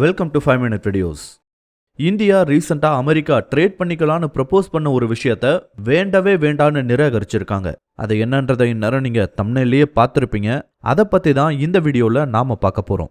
welcome to five minute videos India ரீசெண்டாக America trade பண்ணிக்கலான்னு propose பண்ண ஒரு விஷயத்த வேண்டவே வேண்டான்னு நிராகரிச்சிருக்காங்க. அது என்னன்றதை இந்நேரம் நீங்கள் தம்னையிலேயே பார்த்துருப்பீங்க. அதை பற்றி தான் இந்த வீடியோவில் நாம் பார்க்க போகிறோம்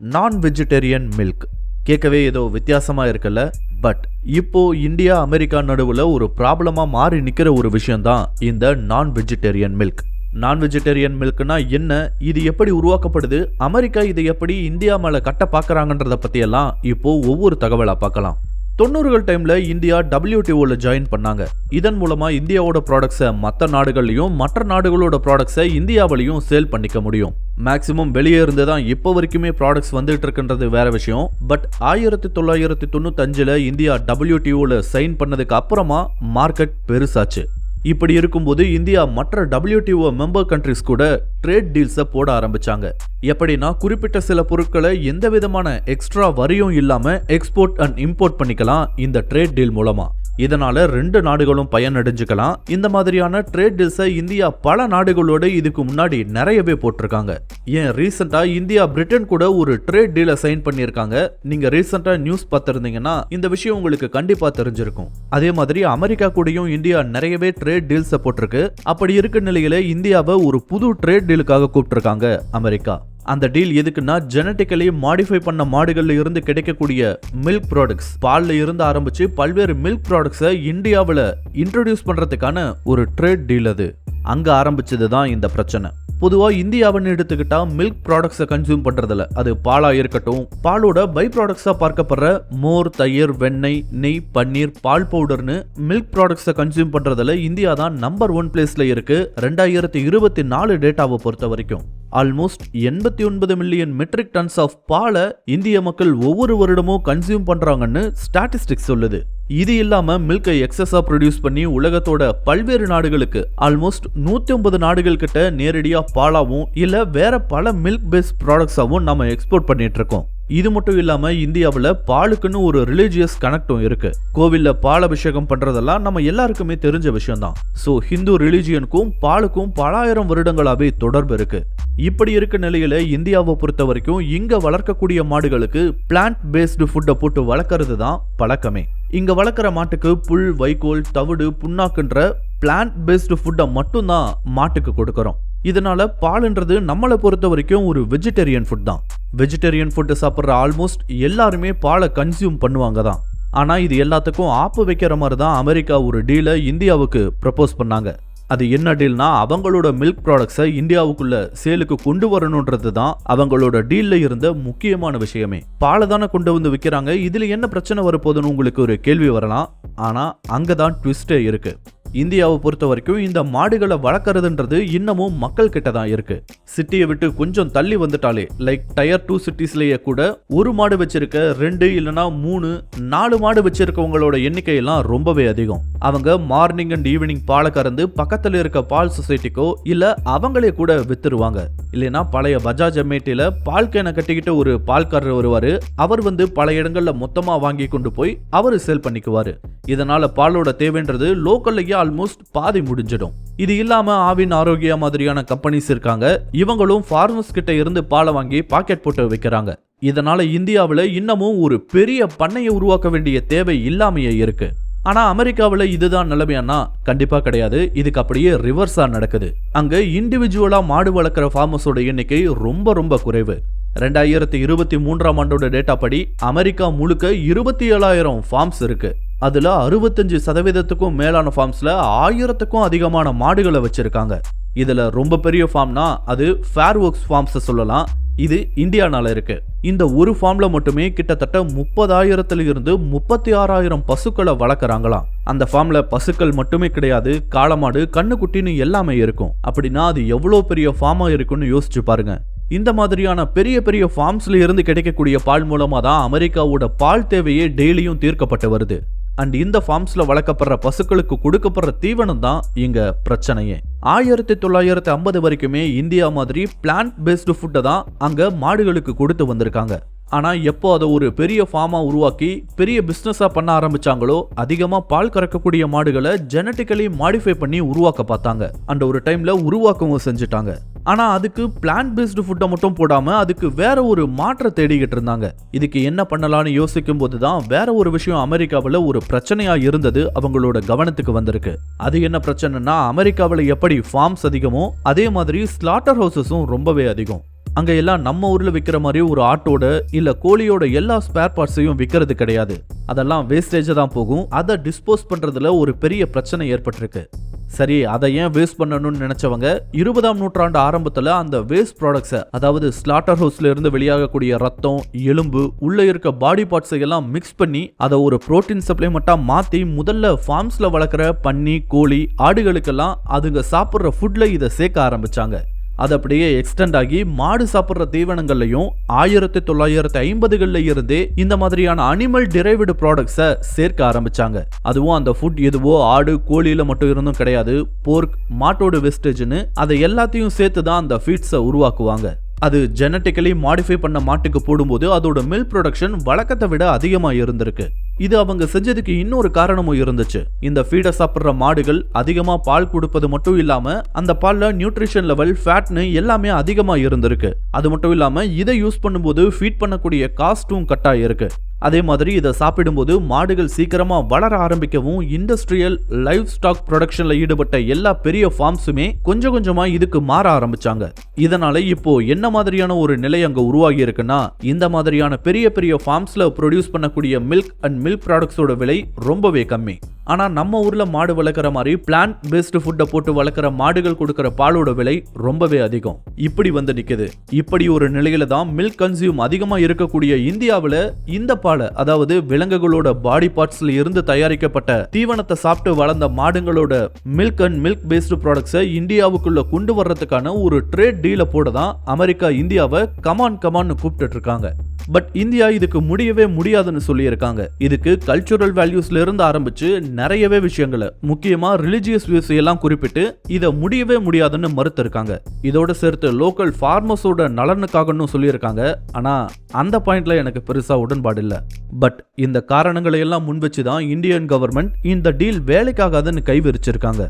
நான் வெஜிடேரியன் மில்க் கேட்கவே ஏதோ வித்தியாசமாக இருக்குல்ல? பட் இப்போ இந்தியா அமெரிக்கா நடுவில் ஒரு ப்ராப்ளமாக மாறி நிற்கிற ஒரு விஷயம்தான் இந்த non vegetarian milk non vegetarian மில்க்னா என்ன? இது எப்படி உருவாக்கப்படுது? அமெரிக்கா இதை எப்படி இந்தியா மேலே கட்ட பார்க்குறாங்கன்றத பற்றியெல்லாம் இப்போ ஒவ்வொரு தகவலாக பார்க்கலாம். தொண்ணூறுகள் டைமில் இந்தியா டபிள்யூடிஓவில் ஜாயின் பண்ணாங்க. இதன் மூலமாக இந்தியாவோட ப்ராடக்ட்ஸை மற்ற நாடுகள்லையும் மற்ற நாடுகளோட ப்ராடக்ட்ஸை இந்தியாவிலையும் சேல் பண்ணிக்க முடியும். மேக்சிமம் வெளியே இருந்து தான் இப்போ வரைக்குமே ப்ராடக்ட்ஸ் வந்துட்டு இருக்குன்றது வேற விஷயம். பட் ஆயிரத்தி தொள்ளாயிரத்தி தொண்ணூத்தஞ்சில் இந்தியா டபிள்யூடிஓவில் சைன் பண்ணதுக்கு அப்புறமா மார்க்கெட் பெருசாச்சு. இப்படி இருக்கும்போது இந்தியா மற்ற டபிள்யூடிஓ மெம்பர் கண்ட்ரிஸ் கூட ட்ரேட் டீல்ஸை போட ஆரம்பிச்சாங்க. எப்படின்னா குறிப்பிட்ட சில பொருட்களை எந்த விதமான எக்ஸ்ட்ரா வரியும் இல்லாம எக்ஸ்போர்ட் அண்ட் இம்போர்ட் பண்ணிக்கலாம் இந்த ட்ரேட் டீல் மூலமா. இதனால ரெண்டு நாடுகளும் பயனடைஞ்சுக்கலாம். இந்த மாதிரியான ட்ரேட் டீல்ஸை இந்தியா பல நாடுகளோடு இதுக்கு முன்னாடி நிறையவே போட்டிருக்காங்க. ஏன் ரீசெண்டா இந்தியா பிரிட்டன் கூட ஒரு ட்ரேட் டீலை சைன் பண்ணியிருக்காங்க. நீங்க ரீசெண்டா நியூஸ் பார்த்திருந்தீங்கன்னா இந்த விஷயம் உங்களுக்கு கண்டிப்பா தெரிஞ்சிருக்கும். அதே மாதிரி அமெரிக்கா கூடயும் இந்தியா நிறையவே ட்ரேட் டீல்ஸை போட்டிருக்கு. அப்படி இருக்க நிலையில இந்தியாவை ஒரு புது ட்ரேட் டீலுக்காக கூப்பிட்டுருக்காங்க அமெரிக்கா. அந்த டீல் எதுக்குன்னா ஜெனட்டிக்கலி மாடிஃபை பண்ண மாடுகள்ல இருந்து கிடைக்கக்கூடிய மில்க் ப்ராடக்ட்ஸ் பால்ல இருந்து ஆரம்பிச்சு பல்வேறு மில்க் ப்ராடக்ட்ஸை இந்தியாவில் இன்ட்ரடியூஸ் பண்றதுக்கான ஒரு ட்ரேட் டீல் அது. அங்க ஆரம்பிச்சது தான் இந்த பிரச்சனை. பொதுவாக இந்தியாவுன்னு எடுத்துக்கிட்டால் மில்க் ப்ராடக்ட்ஸை கன்சியூம் பண்ணுறதில்ல அது பாலாக இருக்கட்டும் பாலோட பை ப்ராடக்ட்ஸாக பார்க்கப்படுற மோர் தயிர் வெண்ணெய் நெய் பன்னீர் பால் பவுடர்னு மில்க் ப்ராடக்ட்ஸை கன்சியூம் பண்ணுறதில் இந்தியா தான் நம்பர் ஒன் பிளேஸில் இருக்குது ரெண்டாயிரத்தி இருபத்தி நாலு டேட்டாவை பொறுத்த வரைக்கும். ஆல்மோஸ்ட் எண்பத்தி ஒன்பது மில்லியன் மெட்ரிக் டன்ஸ் ஆஃப் பாலை இந்திய மக்கள் ஒவ்வொரு வருடமும் கன்சியூம் பண்ணுறாங்கன்னு ஸ்டாட்டிஸ்டிக்ஸ் சொல்லுது. இது இல்லாமல் மில்கை எக்ஸஸாக ப்ரொடியூஸ் பண்ணி உலகத்தோட பல்வேறு நாடுகளுக்கு ஆல்மோஸ்ட் நூற்றி ஒன்பது நாடுகள் கிட்ட நேரடியாக பாலாகவும் இல்லை வேற பல மில்க் பேஸ்ட் ப்ராடக்ட்ஸாகவும் நம்ம எக்ஸ்போர்ட் பண்ணிட்டு இருக்கோம். இது மட்டும் இல்லாம இந்தியாவில் பாலுக்குன்னு ஒரு ரிலீஜியஸ் கனெக்டும் இருக்கு. கோவில்ல பால் அபிஷேகம் பண்றதெல்லாம் நம்ம எல்லாருக்குமே தெரிஞ்ச விஷயம் தான் ஸோ ஹிந்து ரிலீஜியனுக்கும் பாலுக்கும் பலாயிரம் வருடங்களாவே தொடர்பு இருக்கு. இப்படி இருக்க நிலையில இந்தியாவை பொறுத்த வரைக்கும் இங்க வளர்க்கக்கூடிய மாடுகளுக்கு பிளான்ட் பேஸ்டு ஃபுட்டை போட்டு வளர்க்கறது தான் பழக்கமே. இங்க வளர்க்குற மாட்டுக்கு புல் வைக்கோல் தவிடு புண்ணாக்குன்ற பிளான்ட் பேஸ்டு ஃபுட்டை மட்டும்தான் மாட்டுக்கு கொடுக்கறோம். இதனால பாலுன்றது நம்மளை பொறுத்த வரைக்கும் ஒரு வெஜிடேரியன் ஃபுட் தான். வெஜிடேரியன் ஃபுட்டு சாப்பிட்ற ஆல்மோஸ்ட் எல்லாருமே பாலை கன்சியூம் பண்ணுவாங்க தான். ஆனால் இது எல்லாத்துக்கும் ஆப்பு வைக்கிற மாதிரி தான் அமெரிக்கா ஒரு டீலை இந்தியாவுக்கு ப்ரப்போஸ் பண்ணாங்க. அது என்ன டீல்னா அவங்களோட மில்க் ப்ராடக்ட்ஸை இந்தியாவுக்குள்ள சேலுக்கு கொண்டு வரணுன்றது தான் அவங்களோட டீலில் இருந்த முக்கியமான விஷயமே. பாலை தானே கொண்டு வந்து விற்கிறாங்க இதில் என்ன பிரச்சனை வரப்போகுதுன்னு உங்களுக்கு ஒரு கேள்வி வரலாம். ஆனால் அங்கே தான் ட்விஸ்டே இருக்குது இந்தியாவை பொறுத்த வரைக்கும் இந்த மாடுகளை வளர்க்குறதுன்றது இன்னமும் மக்கள் கிட்ட தான் இருக்கு. சிட்டியை விட்டு கொஞ்சம் தள்ளி வந்துட்டாலே லைக் டயர் டூ சிட்டிஸ்லேயே கூட ஒரு மாடு வச்சிருக்க ரெண்டு இல்லைனா மூணு நாலு மாடு வச்சிருக்கவங்களோட எண்ணிக்கையெல்லாம் ரொம்பவே அதிகம். அவங்க மார்னிங் அண்ட் ஈவினிங் பாலை கறந்து பக்கத்தில் இருக்க பால் சொசைட்டிக்கோ இல்லை அவங்களே கூட வித்துருவாங்க. இல்லைன்னா பழைய பஜாஜ் அமேட்டியில் பால் கேனை கட்டிக்கிட்டு ஒரு பால்காரர் வருவார். அவர் வந்து பல இடங்களில் மொத்தமாக வாங்கி கொண்டு போய் அவர் சேல் பண்ணிக்குவார். இதனால் பாலோட தேவைன்றது லோக்கல்லையே ஆல்மோஸ்ட் பாதி முடிஞ்சிடும். இது இல்லாமல் ஆவின் ஆரோக்கியா மாதிரியான கம்பெனிஸ் இருக்காங்க. இவங்களும் ஃபார்மர்ஸ் கிட்ட இருந்து பாலை வாங்கி பாக்கெட் போட்டு வைக்கிறாங்க. இதனால இந்தியாவில் இன்னமும் ஒரு பெரிய பண்ணையை உருவாக்க வேண்டிய தேவை இல்லாமையே இருக்கு. ஆனால் அமெரிக்காவில் இதுதான் நிலைமையானா கண்டிப்பாக கிடையாது. இதுக்கு அப்படியே ரிவர்ஸாக நடக்குது. அங்கே இண்டிவிஜுவலாக மாடு வளர்க்குற ஃபார்மர்ஸோட எண்ணிக்கை ரொம்ப ரொம்ப குறைவு. ரெண்டாயிரத்தி இருபத்தி மூன்றாம் ஆண்டோட டேட்டா படி அமெரிக்கா முழுக்க இருபத்தி ஏழாயிரம் ஃபார்ம்ஸ் இருக்கு. அதில் அறுபத்தஞ்சு சதவீதத்துக்கும் மேலான ஃபார்ம்ஸில் ஆயிரத்துக்கும் அதிகமான மாடுகளை வச்சுருக்காங்க. இதில் ரொம்ப பெரிய ஃபார்ம்னா அது ஃபேர்வொர்க்ஸ் ஃபார்ம்ஸை சொல்லலாம். இது இந்தியானால இருக்கு. இந்த ஒரு ஃபார்ம்ல மட்டுமே கிட்டத்தட்ட முப்பதாயிரத்துல இருந்து முப்பத்தி ஆறாயிரம் பசுக்களை வளர்க்குறாங்களாம். அந்த ஃபார்ம்ல பசுக்கள் மட்டுமே கிடையாது காளமாடு கண்ணுக்குட்டின்னு எல்லாமே இருக்கும். அப்படின்னா அது எவ்வளோ பெரிய ஃபார்மா இருக்குன்னு யோசிச்சு பாருங்க. இந்த மாதிரியான பெரிய பெரிய ஃபார்ம்ஸ்ல இருந்து கிடைக்கக்கூடிய பால் மூலமா தான் அமெரிக்காவோட பால் தேவையே டெய்லியும் தீர்க்கப்பட்டு வருது. அண்ட் இந்த ஃபார்ம்ஸில் வளர்க்கப்படுற பசுக்களுக்கு கொடுக்கப்படுற தீவனம் தான் இங்கே பிரச்சனையே. ஆயிரத்தி தொள்ளாயிரத்தி ஐம்பது வரைக்குமே இந்தியா மாதிரி பிளான்ட் பேஸ்டு ஃபுட்டை தான் அங்கே மாடுகளுக்கு கொடுத்து வந்திருக்காங்க. ஆனால் எப்போ அதை ஒரு பெரிய ஃபார்மாக உருவாக்கி பெரிய பிஸ்னஸாக பண்ண ஆரம்பிச்சாங்களோ அதிகமாக பால் கறக்கக்கூடிய மாடுகளை ஜெனட்டிக்கலி மாடிஃபை பண்ணி உருவாக்க பார்த்தாங்க. அண்ட் ஒரு டைமில் உருவாக்கவும் செஞ்சுட்டாங்க. ஆனால் அதுக்கு பிளான்ட் பேஸ்டு ஃபுட்டை மட்டும் போடாமல் அதுக்கு வேற ஒரு மாற்றம் தேடிக்கிட்டு இருந்தாங்க. இதுக்கு என்ன பண்ணலாம்னு யோசிக்கும் போது தான் வேற ஒரு விஷயம் அமெரிக்காவில் ஒரு பிரச்சனையாக இருந்தது அவங்களோட கவனத்துக்கு வந்திருக்கு. அது என்ன பிரச்சனைனா அமெரிக்காவில் எப்படி ஃபார்ம்ஸ் அதிகமோ அதே மாதிரி ஸ்லாட்டர் ஹவுசஸும் ரொம்பவே அதிகம். அங்கே எல்லாம் நம்ம ஊரில் விற்கிற மாதிரி ஒரு ஆட்டோட இல்லை கோழியோட எல்லா ஸ்பேர் பார்ட்ஸையும் விற்கிறது கிடையாது. அதெல்லாம் வேஸ்டேஜாக தான் போகும். அதை டிஸ்போஸ் பண்ணுறதுல ஒரு பெரிய பிரச்சனை ஏற்பட்டிருக்கு. சரி அதை ஏன் வேஸ்ட் பண்ணணும்னு நினைச்சவங்க இருபதாம் நூற்றாண்டு ஆரம்பத்துல அந்த வேஸ்ட் ப்ராடக்ட்ஸை அதாவது ஸ்லாட்டர் ஹவுஸ்ல இருந்து வெளியாகக்கூடிய ரத்தம் எலும்பு உள்ள இருக்க பாடி பார்ட்ஸை எல்லாம் மிக்ஸ் பண்ணி அதை ஒரு புரோட்டீன் சப்ளிமெண்டா மாத்தி முதல்ல ஃபார்ம்ஸ்ல வளர்க்குற பன்னி கோழி ஆடுகளுக்கெல்லாம் அதுங்க சாப்பிட்ற ஃபுட்ல இதை சேர்க்க ஆரம்பிச்சாங்க. அது அப்படியே எக்ஸ்டெண்ட் ஆகி மாடு சாப்பிட்ற தீவனங்கள்லையும் ஆயிரத்தி தொள்ளாயிரத்தி ஐம்பதுகளில் இருந்தே இந்த மாதிரியான அனிமல் டிரைவ்டு ப்ராடக்ட்ஸை சேர்க்க ஆரம்பிச்சாங்க. அதுவும் அந்த ஃபுட் எதுவோ ஆடு கோழியில மட்டும் இருந்தும் கிடையாது. போர்க் மாட்டோட வெஸ்டேஜ்னு அதை எல்லாத்தையும் சேர்த்து தான் அந்த ஃபீட்ஸை உருவாக்குவாங்க. அது ஜெனட்டிக்கலி மாடிஃபை பண்ண மாட்டுக்கு போடும்போது அதோட மில்க் ப்ரொடக்ஷன் வழக்கத்தை விட அதிகமாக இருந்திருக்கு. இது அவங்க செஞ்சதுக்கு இன்னொரு காரணமும் இருந்துச்சு. இந்த ஃபீடை சாப்பிட்ற மாடுகள் அதிகமா பால் கொடுப்பது மட்டும் இல்லாம அந்த பால்ல நியூட்ரிஷன் லெவல் ஃபேட்னு எல்லாமே அதிகமா இருந்திருக்கு. அது மட்டும் இல்லாம இதை யூஸ் பண்ணும்போது ஃபீட் பண்ணக்கூடிய காஸ்ட்டும் கட் ஆகிருக்கு அதே மாதிரி இதை சாப்பிடும்போது மாடுகள் சீக்கிரமாக வளர ஆரம்பிக்கவும் இண்டஸ்ட்ரியல் லைவ் ஸ்டாக் ப்ரொடக்ஷனில் ஈடுபட்ட எல்லா பெரிய ஃபார்ம்ஸுமே கொஞ்சம் கொஞ்சமாக இதுக்கு மாற ஆரம்பிச்சாங்க. இதனால இப்போ என்ன மாதிரியான ஒரு நிலை அங்கே உருவாகி இருக்குன்னா இந்த மாதிரியான பெரிய பெரிய ஃபார்ம்ஸில் ப்ரொடியூஸ் பண்ணக்கூடிய மில்க் அண்ட் மில்க் ப்ராடக்ட்ஸோட விலை ரொம்பவே கம்மி. ஆனால் நம்ம ஊரில் மாடு வளர்க்குற மாதிரி பிளான்ட் பேஸ்டு ஃபுட்டை போட்டு வளர்க்குற மாடுகள் கொடுக்குற பாலோட விலை ரொம்பவே அதிகம். இப்படி வந்து நிற்குது இப்படி ஒரு நிலையில தான் மில்க் கன்சியூம் அதிகமாக இருக்கக்கூடிய இந்தியாவில் இந்த பாலை அதாவது விலங்குகளோட பாடி பார்ட்ஸ்ல இருந்து தயாரிக்கப்பட்ட தீவனத்தை சாப்பிட்டு வளர்ந்த மாடுங்களோட மில்க் அண்ட் மில்க் பேஸ்டு ப்ராடக்ட்ஸை இந்தியாவுக்குள்ள கொண்டு வர்றதுக்கான ஒரு ட்ரேட் டீலை போட தான் அமெரிக்கா இந்தியாவை கமான் கமான்னு கூப்பிட்டு இருக்காங்க. பட் இந்தியா இதுக்கு முடியவே முடியாதுன்னு சொல்லியிருக்காங்க. இதுக்கு கல்ச்சுரல் வேல்யூஸ்ல இருந்து ஆரம்பிச்சு நிறையவே விஷயங்களை முக்கியமா ரிலிஜியஸ் வியூஸ் எல்லாம் குறிப்பிட்டு இதை முடியவே முடியாதுன்னு மறுத்திருக்காங்க. இதோட சேர்த்து லோக்கல் ஃபார்மர்ஸோட நலனுக்காகன்னு சொல்லியிருக்காங்க. ஆனா அந்த பாயிண்ட்ல எனக்கு பெருசா உடன்பாடு இல்லை. பட் இந்த காரணங்களை எல்லாம் முன் வச்சு தான் இந்தியன் கவர்மெண்ட் இந்த டீல் வேலைக்காகாதுன்னு கைவிரிச்சிருக்காங்க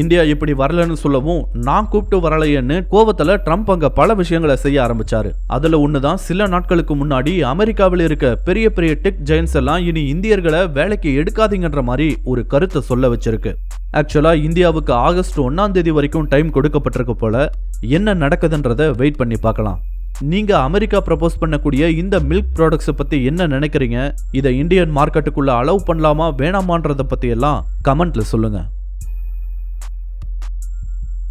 இந்தியா இப்படி வரலன்னு சொல்லவும் நான் கூப்பிட்டு வரலையேன்னு கோவத்தில் ட்ரம்ப் அங்கே பல விஷயங்களை செய்ய ஆரம்பிச்சாரு. ஒன்று தான் சில நாட்களுக்கு முன்னாடி அமெரிக்காவில் இருக்க பெரிய பெரிய டெக் ஜெயின்ஸ் எல்லாம் இனி இந்தியர்களை வேலைக்கு எடுக்காதீங்கன்ற மாதிரி ஒரு கருத்தை சொல்ல வச்சிருக்கு. ஆக்சுவலாக இந்தியாவுக்கு ஆகஸ்ட் ஒன்றாம் தேதி வரைக்கும் டைம் கொடுக்கப்பட்டிருக்கு போல என்ன நடக்குதுன்றத வெயிட் பண்ணி பார்க்கலாம். நீங்க அமெரிக்கா ப்ரப்போஸ் பண்ணக்கூடிய இந்த மில்க் ப்ராடக்ட்ஸை பத்தி என்ன நினைக்கிறீங்க? இதை இந்தியன் மார்க்கெட்டுக்குள்ள அலோவ் பண்ணலாமா வேணாமான்றத பத்தி எல்லாம் கமெண்ட்ல சொல்லுங்க.